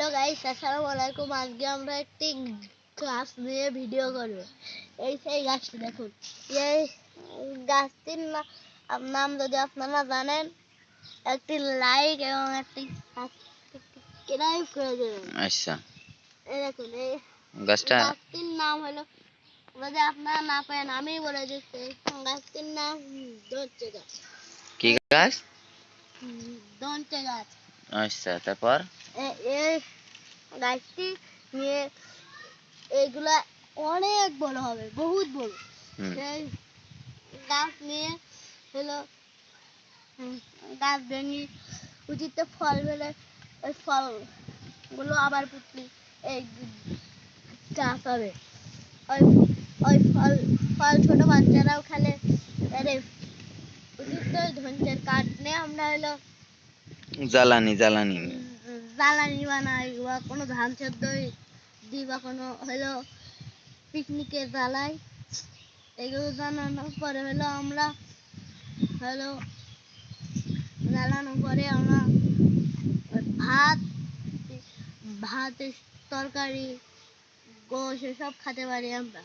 Hello guys আসসালামু আলাইকুম আজকে আমরা একটি গাছ নিয়ে ভিডিও করব। এই সেই গাছটি দেখুন। এই গাছটির না- নাম যদি আপনারা জানেন একটি লাইক এবং একটি সাবস্ক্রাইব করে দেবেন। আচ্ছা। এই দেখুন এই গাছটা গাছটির নাম হলো যদি আপনারা না পারেন আমি বলে দিচ্ছি গাছটির নাম দঞ্চে গাছ। কি গাছ? দঞ্চে গাছ। আচ্ছা তারপর? এই গাছটি নিয়ে অনেক বড় হবে বহুত বড়। সেই গাছ নিয়ে হলো গাছ ভেঙে উচিতে ফল ফেলে ওই ফলগুলো আবার পুতলি এই গাছ হবে। ওই ওই ফল ফল ছোট বাচ্চারাও খেলে আরে উচিত ধনচের কাঠ নিয়ে আমরা হলো জ্বালানি জ্বালানি জ্বালানি বানাই বা কোনো ধান সেদ্ধ দিই বা কোনো হলো পিকনিকে জ্বালাই। এগুলো জানানোর পরে হলো আমরা হলো জ্বালানোর পরে আমরা ভাত ভাত তরকারি গোশ এসব খেতে পারি আমরা।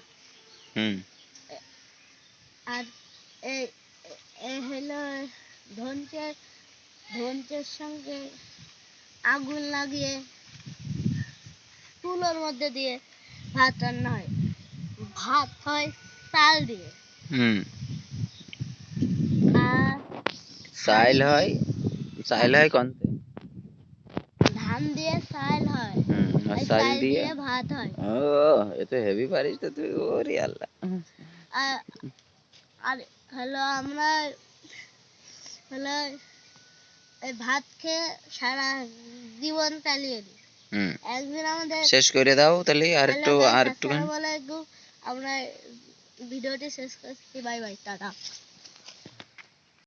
হুম। আর এই হলো ধনচের ধনচের সঙ্গে আগুন লাগিয়ে চুলোর মধ্যে দিয়ে ভাত রান্না হয়। ভাত হয় চাল দিয়ে। হুম। আর সাইল হয় হয় কোনতে ধান দিয়ে চাল হয়। হুম আর চাল দিয়ে? ভাত হয়। ও এ তো হেভি পারিস তো তুই ওরে আল্লাহ। আর হলো আমরা হলো ভাত খেয়ে সারা জীবন চালিয়ে দিই। একদিন আমাদের শেষ করে দাও তাহলে আর একটু আর একটু আমরা ভিডিওটি শেষ করছি। Bye bye tata.